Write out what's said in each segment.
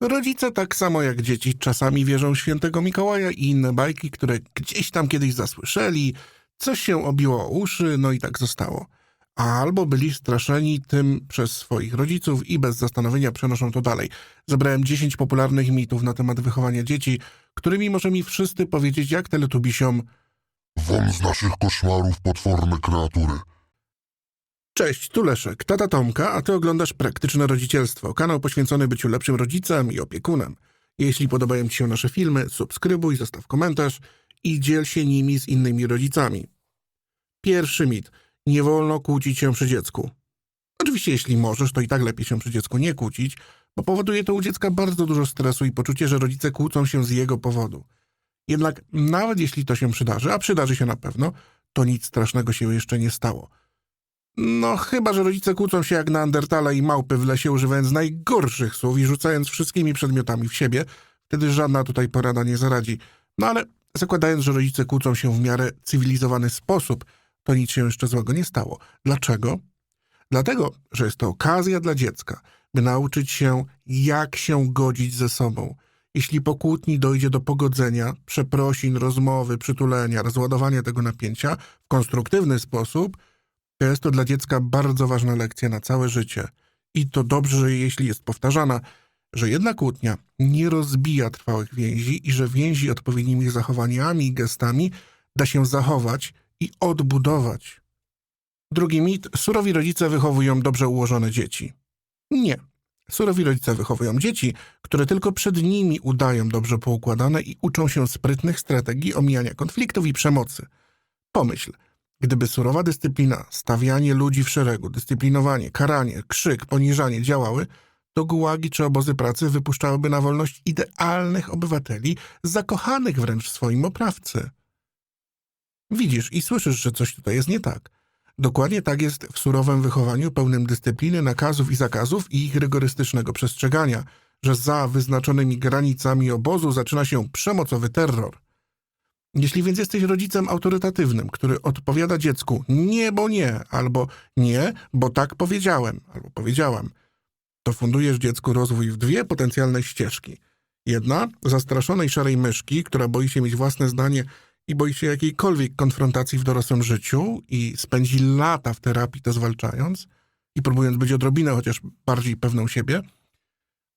Rodzice, tak samo jak dzieci, czasami wierzą w świętego Mikołaja i inne bajki, które gdzieś tam kiedyś zasłyszeli, coś się obiło o uszy, no i tak zostało. Albo byli straszeni tym przez swoich rodziców i bez zastanowienia przenoszą to dalej. Zebrałem 10 popularnych mitów na temat wychowania dzieci, którymi może mi wszyscy powiedzieć, jak teletubisiom Won z naszych koszmarów potworne kreatury. Cześć, tu Leszek, tata Tomka, a ty oglądasz Praktyczne Rodzicielstwo, kanał poświęcony byciu lepszym rodzicem i opiekunem. Jeśli podobają ci się nasze filmy, subskrybuj, zostaw komentarz i dziel się nimi z innymi rodzicami. Pierwszy mit. Nie wolno kłócić się przy dziecku. Oczywiście, jeśli możesz, to i tak lepiej się przy dziecku nie kłócić, bo powoduje to u dziecka bardzo dużo stresu i poczucie, że rodzice kłócą się z jego powodu. Jednak nawet jeśli to się przydarzy, a przydarzy się na pewno, to nic strasznego się jeszcze nie stało. No, chyba, że rodzice kłócą się jak neandertale i małpy w lesie, używając najgorszych słów i rzucając wszystkimi przedmiotami w siebie. Wtedy żadna tutaj porada nie zaradzi. No ale zakładając, że rodzice kłócą się w miarę cywilizowany sposób, to nic się jeszcze złego nie stało. Dlaczego? Dlatego, że jest to okazja dla dziecka, by nauczyć się, jak się godzić ze sobą. Jeśli po kłótni dojdzie do pogodzenia, przeprosin, rozmowy, przytulenia, rozładowania tego napięcia w konstruktywny sposób, jest to dla dziecka bardzo ważna lekcja na całe życie. I to dobrze, jeśli jest powtarzana, że jedna kłótnia nie rozbija trwałych więzi i że więzi odpowiednimi zachowaniami i gestami da się zachować i odbudować. Drugi mit. Surowi rodzice wychowują dobrze ułożone dzieci. Nie. Surowi rodzice wychowują dzieci, które tylko przed nimi udają dobrze poukładane i uczą się sprytnych strategii omijania konfliktów i przemocy. Pomyśl, Gdyby surowa dyscyplina, stawianie ludzi w szeregu, dyscyplinowanie, karanie, krzyk, poniżanie działały, to gułagi czy obozy pracy wypuszczałyby na wolność idealnych obywateli, zakochanych wręcz w swoim oprawcy. Widzisz i słyszysz, że coś tutaj jest nie tak. Dokładnie tak jest w surowym wychowaniu pełnym dyscypliny, nakazów i zakazów i ich rygorystycznego przestrzegania, że za wyznaczonymi granicami obozu zaczyna się przemocowy terror. Jeśli więc jesteś rodzicem autorytatywnym, który odpowiada dziecku nie, bo nie, albo nie, bo tak powiedziałem, albo powiedziałam, to fundujesz dziecku rozwój w dwie potencjalne ścieżki. Jedna zastraszonej szarej myszki, która boi się mieć własne zdanie i boi się jakiejkolwiek konfrontacji w dorosłym życiu i spędzi lata w terapii to zwalczając i próbując być odrobinę chociaż bardziej pewną siebie –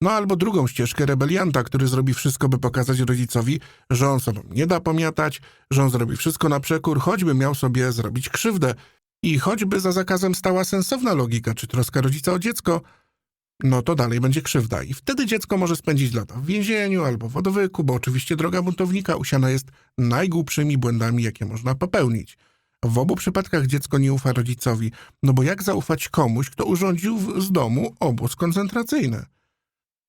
no albo drugą ścieżkę rebelianta, który zrobi wszystko, by pokazać rodzicowi, że on sobą nie da pomiatać, że on zrobi wszystko na przekór, choćby miał sobie zrobić krzywdę. I choćby za zakazem stała sensowna logika czy troska rodzica o dziecko, no to dalej będzie krzywda. I wtedy dziecko może spędzić lata w więzieniu albo w odwyku, bo oczywiście droga buntownika usiana jest najgłupszymi błędami, jakie można popełnić. W obu przypadkach dziecko nie ufa rodzicowi, no bo jak zaufać komuś, kto urządził z domu obóz koncentracyjny?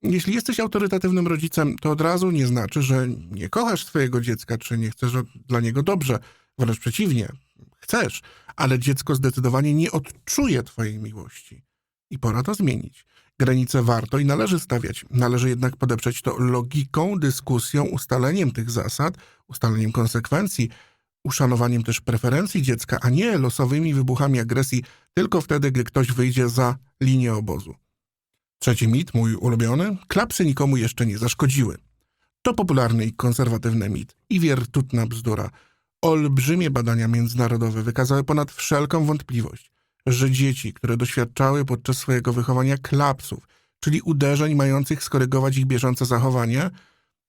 Jeśli jesteś autorytatywnym rodzicem, to od razu nie znaczy, że nie kochasz swojego dziecka, czy nie chcesz dla niego dobrze. Wręcz przeciwnie, chcesz, ale dziecko zdecydowanie nie odczuje twojej miłości. I pora to zmienić. Granice warto i należy stawiać. Należy jednak podeprzeć to logiką, dyskusją, ustaleniem tych zasad, ustaleniem konsekwencji, uszanowaniem też preferencji dziecka, a nie losowymi wybuchami agresji tylko wtedy, gdy ktoś wyjdzie za linię obozu. Trzeci mit, mój ulubiony, klapsy nikomu jeszcze nie zaszkodziły. To popularny i konserwatywny mit i wiertutna bzdura. Olbrzymie badania międzynarodowe wykazały ponad wszelką wątpliwość, że dzieci, które doświadczały podczas swojego wychowania klapsów, czyli uderzeń mających skorygować ich bieżące zachowanie,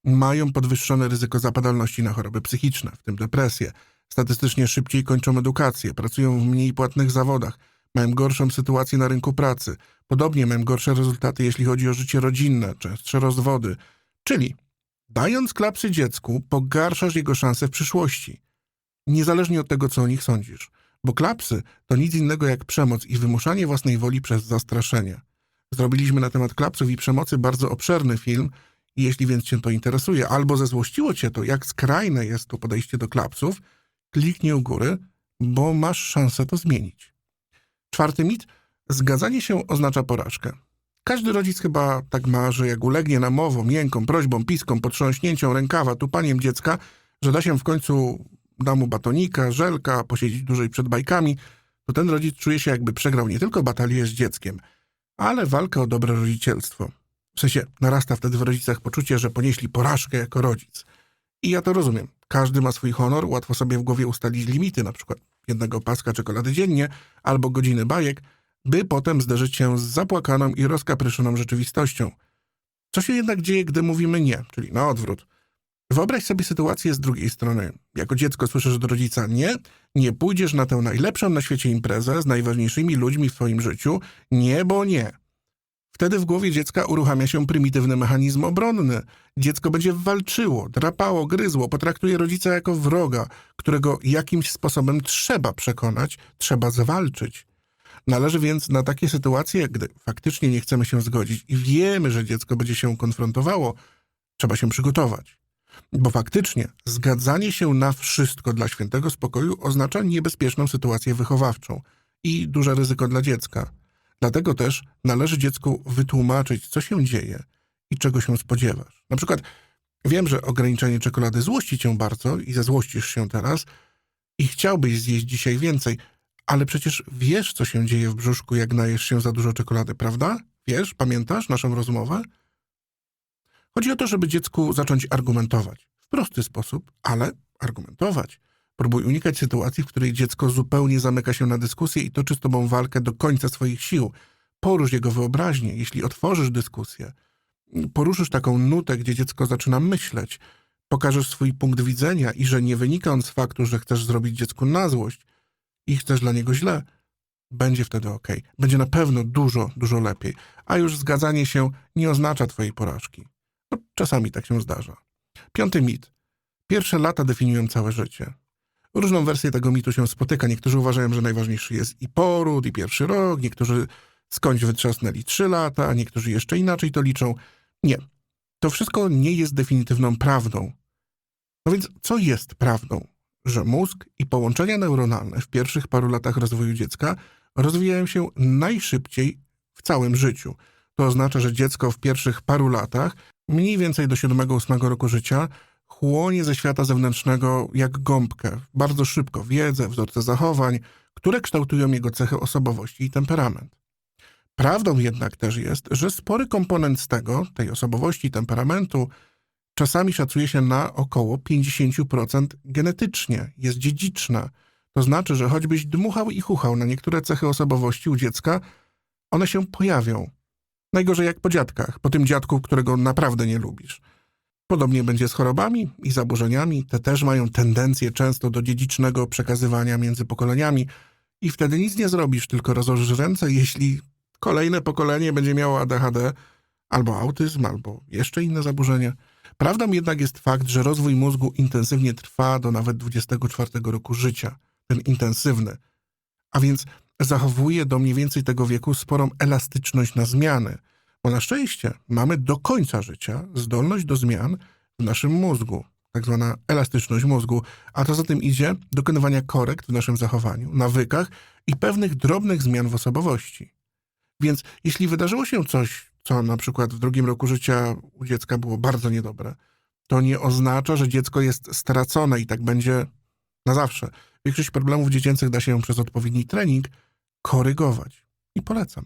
mają podwyższone ryzyko zapadalności na choroby psychiczne, w tym depresję. Statystycznie szybciej kończą edukację, pracują w mniej płatnych zawodach, mają gorszą sytuację na rynku pracy. Podobnie mają gorsze rezultaty, jeśli chodzi o życie rodzinne, częstsze rozwody. Czyli, dając klapsy dziecku, pogarszasz jego szanse w przyszłości. Niezależnie od tego, co o nich sądzisz. Bo klapsy to nic innego jak przemoc i wymuszanie własnej woli przez zastraszenie. Zrobiliśmy na temat klapsów i przemocy bardzo obszerny film jeśli więc cię to interesuje, albo zezłościło cię to, jak skrajne jest to podejście do klapsów, kliknij u góry, bo masz szansę to zmienić. Czwarty mit. Zgadzanie się oznacza porażkę. Każdy rodzic chyba tak ma, że jak ulegnie namową, miękką, prośbą, piską, potrząśnięciem rękawa, tupaniem dziecka, że da się w końcu da mu batonika, żelka, posiedzieć dłużej przed bajkami, to ten rodzic czuje się jakby przegrał nie tylko batalię z dzieckiem, ale walkę o dobre rodzicielstwo. W sensie narasta wtedy w rodzicach poczucie, że ponieśli porażkę jako rodzic. I ja to rozumiem. Każdy ma swój honor, łatwo sobie w głowie ustalić limity, na przykład jednego paska czekolady dziennie albo godziny bajek, by potem zderzyć się z zapłakaną i rozkapryszoną rzeczywistością. Co się jednak dzieje, gdy mówimy nie, czyli na odwrót? Wyobraź sobie sytuację z drugiej strony. Jako dziecko słyszysz od rodzica nie, nie pójdziesz na tę najlepszą na świecie imprezę z najważniejszymi ludźmi w twoim życiu, nie, bo nie. Wtedy w głowie dziecka uruchamia się prymitywny mechanizm obronny. Dziecko będzie walczyło, drapało, gryzło, potraktuje rodzica jako wroga, którego jakimś sposobem trzeba przekonać, trzeba zawalczyć. Należy więc na takie sytuacje, gdy faktycznie nie chcemy się zgodzić i wiemy, że dziecko będzie się konfrontowało, trzeba się przygotować. Bo faktycznie zgadzanie się na wszystko dla świętego spokoju oznacza niebezpieczną sytuację wychowawczą i duże ryzyko dla dziecka. Dlatego też należy dziecku wytłumaczyć, co się dzieje i czego się spodziewasz. Na przykład, wiem, że ograniczenie czekolady złości cię bardzo i zezłościsz się teraz i chciałbyś zjeść dzisiaj więcej, ale przecież wiesz, co się dzieje w brzuszku, jak najesz się za dużo czekolady, prawda? Wiesz, pamiętasz naszą rozmowę? Chodzi o to, żeby dziecku zacząć argumentować. W prosty sposób, ale argumentować. Próbuj unikać sytuacji, w której dziecko zupełnie zamyka się na dyskusję i toczy z tobą walkę do końca swoich sił. Porusz jego wyobraźnię, jeśli otworzysz dyskusję. Poruszysz taką nutę, gdzie dziecko zaczyna myśleć. Pokażesz swój punkt widzenia i że nie wynika on z faktu, że chcesz zrobić dziecku na złość i chcesz dla niego źle. Będzie wtedy ok. Będzie na pewno dużo, dużo lepiej. A już zgadzanie się nie oznacza twojej porażki. No, czasami tak się zdarza. Piąty mit. Pierwsze lata definiują całe życie. Różną wersję tego mitu się spotyka. Niektórzy uważają, że najważniejszy jest i poród, i pierwszy rok, niektórzy skądś wytrzasnęli trzy lata, a niektórzy jeszcze inaczej to liczą. Nie. To wszystko nie jest definitywną prawdą. No więc co jest prawdą? Że mózg i połączenia neuronalne w pierwszych paru latach rozwoju dziecka rozwijają się najszybciej w całym życiu. To oznacza, że dziecko w pierwszych paru latach, mniej więcej do 7-8 roku życia, chłonie ze świata zewnętrznego jak gąbkę, bardzo szybko wiedzę, wzorce zachowań, które kształtują jego cechy osobowości i temperament. Prawdą jednak też jest, że spory komponent z tego, tej osobowości i temperamentu, czasami szacuje się na około 50% genetycznie, jest dziedziczna. To znaczy, że choćbyś dmuchał i chuchał na niektóre cechy osobowości u dziecka, one się pojawią. Najgorzej jak po dziadkach, po tym dziadku, którego naprawdę nie lubisz. Podobnie będzie z chorobami i zaburzeniami. Te też mają tendencję często do dziedzicznego przekazywania między pokoleniami i wtedy nic nie zrobisz, tylko rozłożysz ręce, jeśli kolejne pokolenie będzie miało ADHD albo autyzm, albo jeszcze inne zaburzenia. Prawdą jednak jest fakt, że rozwój mózgu intensywnie trwa do nawet 24 roku życia. Ten intensywny. A więc zachowuje do mniej więcej tego wieku sporą elastyczność na zmiany, bo na szczęście mamy do końca życia zdolność do zmian w naszym mózgu, tak zwana elastyczność mózgu, a to za tym idzie dokonywania korekt w naszym zachowaniu, nawykach i pewnych drobnych zmian w osobowości. Więc jeśli wydarzyło się coś, co na przykład w drugim roku życia u dziecka było bardzo niedobre, to nie oznacza, że dziecko jest stracone i tak będzie na zawsze. Większość problemów dziecięcych da się przez odpowiedni trening korygować. I polecam.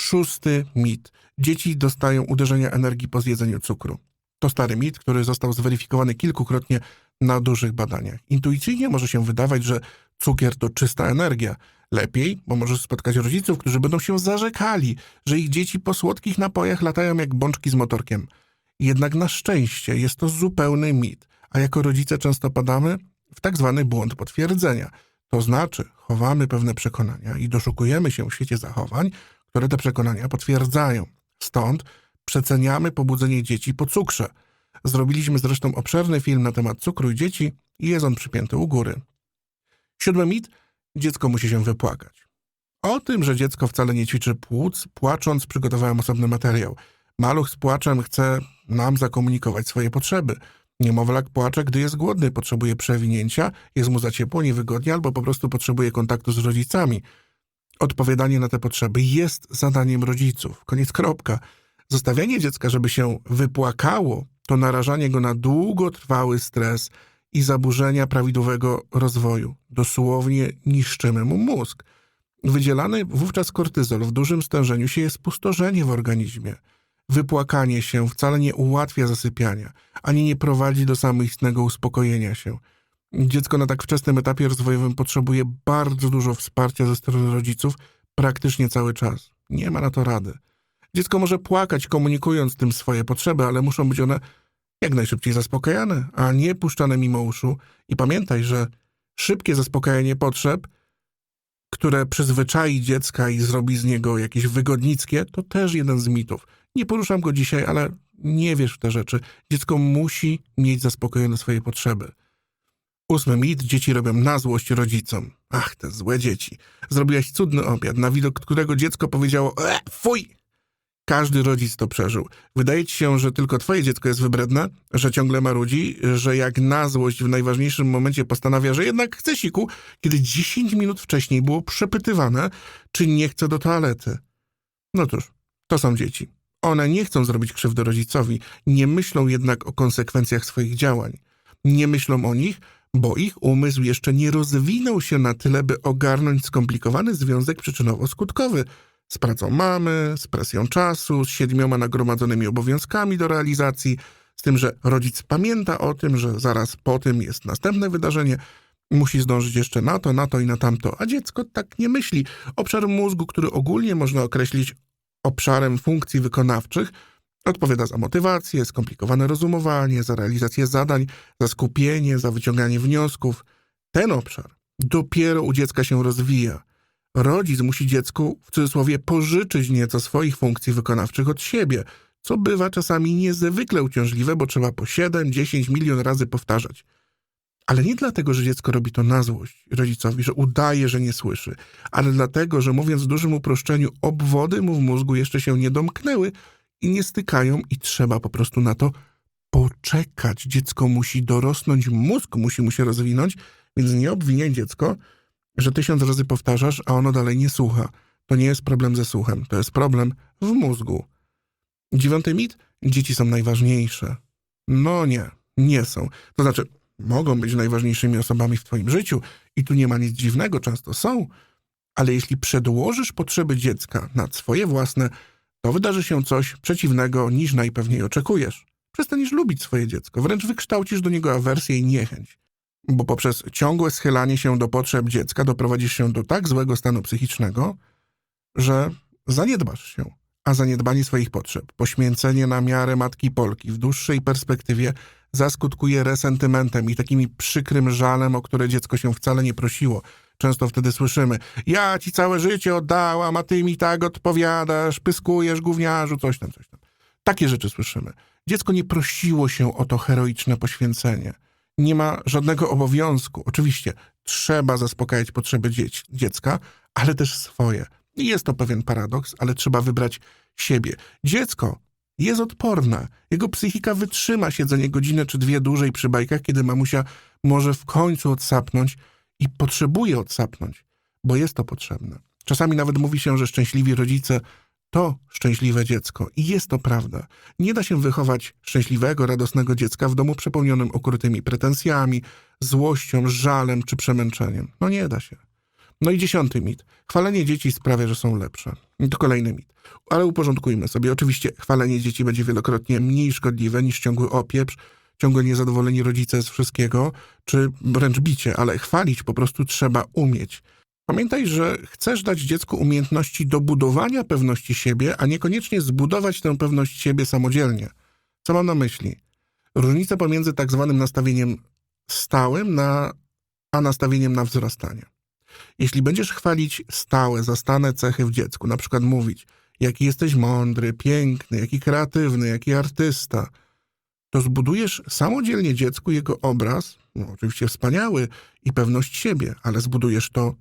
Szósty mit. Dzieci dostają uderzenia energii po zjedzeniu cukru. To stary mit, który został zweryfikowany kilkukrotnie na dużych badaniach. Intuicyjnie może się wydawać, że cukier to czysta energia. Lepiej, bo możesz spotkać rodziców, którzy będą się zarzekali, że ich dzieci po słodkich napojach latają jak bączki z motorkiem. Jednak na szczęście jest to zupełny mit, a jako rodzice często padamy w tak zwany błąd potwierdzenia. To znaczy, chowamy pewne przekonania i doszukujemy się w świecie zachowań, które te przekonania potwierdzają. Stąd przeceniamy pobudzenie dzieci po cukrze. Zrobiliśmy zresztą obszerny film na temat cukru i dzieci i jest on przypięty u góry. Siódmy mit. Dziecko musi się wypłakać. O tym, że dziecko wcale nie ćwiczy płuc, płacząc przygotowałem osobny materiał. Maluch z płaczem chce nam zakomunikować swoje potrzeby. Niemowlak płacze, gdy jest głodny, potrzebuje przewinięcia, jest mu za ciepło, niewygodnie albo po prostu potrzebuje kontaktu z rodzicami. Odpowiadanie na te potrzeby jest zadaniem rodziców. Koniec kropka. Zostawianie dziecka, żeby się wypłakało, to narażanie go na długotrwały stres i zaburzenia prawidłowego rozwoju. Dosłownie niszczymy mu mózg. Wydzielany wówczas kortyzol w dużym stężeniu się jest spustoszenie w organizmie. wypłakanie się wcale nie ułatwia zasypiania, ani nie prowadzi do samoistnego uspokojenia się. Dziecko na tak wczesnym etapie rozwojowym potrzebuje bardzo dużo wsparcia ze strony rodziców praktycznie cały czas. Nie ma na to rady. Dziecko może płakać, komunikując tym swoje potrzeby, ale muszą być one jak najszybciej zaspokajane, a nie puszczane mimo uszu. I pamiętaj, że szybkie zaspokajanie potrzeb, które przyzwyczai dziecka i zrobi z niego jakieś wygodnickie, to też jeden z mitów. Nie poruszam go dzisiaj, ale nie wiesz w te rzeczy. Dziecko musi mieć zaspokojone swoje potrzeby. Ósmy mit. Dzieci robią na złość rodzicom. Ach, te złe dzieci. Zrobiłaś cudny obiad, na widok którego dziecko powiedziało e, fuj! Każdy rodzic to przeżył. Wydaje ci się, że tylko twoje dziecko jest wybredne, że ciągle marudzi, że jak na złość w najważniejszym momencie postanawia, że jednak chce siku, kiedy 10 minut wcześniej było przepytywane, czy nie chce do toalety. No cóż, to są dzieci. One nie chcą zrobić krzywdy rodzicowi, nie myślą jednak o konsekwencjach swoich działań. Nie myślą o nich, bo ich umysł jeszcze nie rozwinął się na tyle, by ogarnąć skomplikowany związek przyczynowo-skutkowy z pracą mamy, z presją czasu, z siedmioma nagromadzonymi obowiązkami do realizacji, z tym, że rodzic pamięta o tym, że zaraz po tym jest następne wydarzenie, musi zdążyć jeszcze na to, na to i na tamto, a dziecko tak nie myśli. Obszar mózgu, który ogólnie można określić obszarem funkcji wykonawczych, odpowiada za motywację, skomplikowane rozumowanie, za realizację zadań, za skupienie, za wyciąganie wniosków. Ten obszar dopiero u dziecka się rozwija. Rodzic musi dziecku w cudzysłowie pożyczyć nieco swoich funkcji wykonawczych od siebie, co bywa czasami niezwykle uciążliwe, bo trzeba po 7-10 milion razy powtarzać. Ale nie dlatego, że dziecko robi to na złość rodzicowi, że udaje, że nie słyszy, ale dlatego, że mówiąc w dużym uproszczeniu, obwody mu w mózgu jeszcze się nie domknęły i nie stykają i trzeba po prostu na to poczekać. Dziecko musi dorosnąć, mózg musi mu się rozwinąć, więc nie obwiniaj dziecko, że tysiąc razy powtarzasz, a ono dalej nie słucha. To nie jest problem ze słuchem, to jest problem w mózgu. Dziewiąty mit? Dzieci są najważniejsze. No nie, nie są. To znaczy, mogą być najważniejszymi osobami w twoim życiu i tu nie ma nic dziwnego, często są, ale jeśli przedłożysz potrzeby dziecka nad swoje własne, to wydarzy się coś przeciwnego niż najpewniej oczekujesz. Przestaniesz lubić swoje dziecko, wręcz wykształcisz do niego awersję i niechęć bo poprzez ciągłe schylanie się do potrzeb dziecka doprowadzisz się do tak złego stanu psychicznego, że zaniedbasz się. A zaniedbanie swoich potrzeb, poświęcenie na miarę matki Polki w dłuższej perspektywie zaskutkuje resentymentem i takim przykrym żalem, o które dziecko się wcale nie prosiło. Często wtedy słyszymy, ja ci całe życie oddałam, a ty mi tak odpowiadasz, pyskujesz, gówniarzu, coś tam, coś tam. Takie rzeczy słyszymy. Dziecko nie prosiło się o to heroiczne poświęcenie nie ma żadnego obowiązku. Oczywiście trzeba zaspokajać potrzeby dzieci, dziecka, ale też swoje. I jest to pewien paradoks, ale trzeba wybrać siebie. Dziecko jest odporne. Jego psychika wytrzyma siedzenie godzinę czy dwie dłużej przy bajkach, kiedy mamusia może w końcu odsapnąć i potrzebuje odsapnąć, bo jest to potrzebne. Czasami nawet mówi się, że szczęśliwi rodzice to szczęśliwe dziecko. I jest to prawda. Nie da się wychować szczęśliwego, radosnego dziecka w domu przepełnionym ukrytymi pretensjami, złością, żalem czy przemęczeniem. No nie da się. No i dziesiąty mit. Chwalenie dzieci sprawia, że są lepsze. I to kolejny mit. Ale uporządkujmy sobie. Oczywiście chwalenie dzieci będzie wielokrotnie mniej szkodliwe niż ciągły opieprz, ciągle niezadowoleni rodzice z wszystkiego, czy wręcz bicie, ale chwalić po prostu trzeba umieć. Pamiętaj, że chcesz dać dziecku umiejętności do budowania pewności siebie, a niekoniecznie zbudować tę pewność siebie samodzielnie. Co mam na myśli? Różnica pomiędzy tak zwanym nastawieniem stałym na, a nastawieniem na wzrastanie. Jeśli będziesz chwalić stałe, zastane cechy w dziecku, na przykład mówić, jaki jesteś mądry, piękny, jaki kreatywny, jaki artysta, to zbudujesz samodzielnie dziecku jego obraz, no, oczywiście wspaniały i pewność siebie, ale zbudujesz to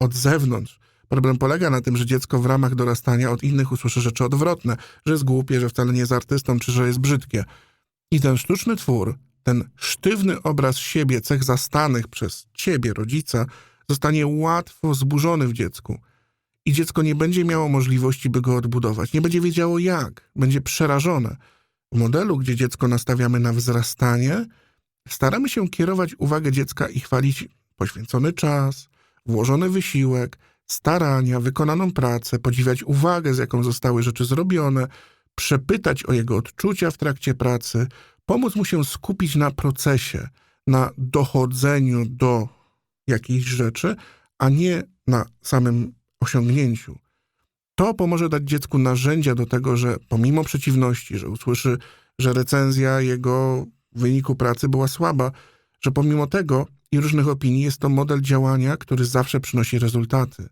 od zewnątrz. Problem polega na tym, że dziecko w ramach dorastania od innych usłyszy rzeczy odwrotne, że jest głupie, że wcale nie jest artystą, czy że jest brzydkie. I ten sztuczny twór, ten sztywny obraz siebie, cech zastanych przez ciebie, rodzica, zostanie łatwo zburzony w dziecku. I dziecko nie będzie miało możliwości, by go odbudować. Nie będzie wiedziało jak. Będzie przerażone. Modelu, gdzie dziecko nastawiamy na wzrastanie, staramy się kierować uwagę dziecka i chwalić poświęcony czas, włożony wysiłek, starania, wykonaną pracę, podziwiać uwagę, z jaką zostały rzeczy zrobione, przepytać o jego odczucia w trakcie pracy, pomóc mu się skupić na procesie, na dochodzeniu do jakiejś rzeczy, a nie na samym osiągnięciu. To pomoże dać dziecku narzędzia do tego, że pomimo przeciwności, że usłyszy, że recenzja jego wyniku pracy była słaba, że pomimo tego i różnych opinii jest to model działania, który zawsze przynosi rezultaty.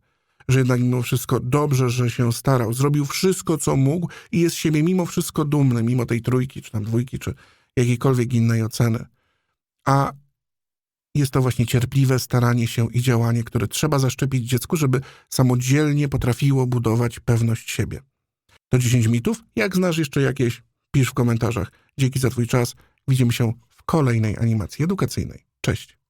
Że jednak mimo wszystko dobrze, że się starał, zrobił wszystko, co mógł i jest z siebie mimo wszystko dumny, mimo tej trójki, czy tam dwójki, czy jakiejkolwiek innej oceny. A jest to właśnie cierpliwe staranie się i działanie, które trzeba zaszczepić dziecku, żeby samodzielnie potrafiło budować pewność siebie. To 10 mitów. Jak znasz jeszcze jakieś, pisz w komentarzach. Dzięki za Twój czas. Widzimy się w kolejnej animacji edukacyjnej. Cześć.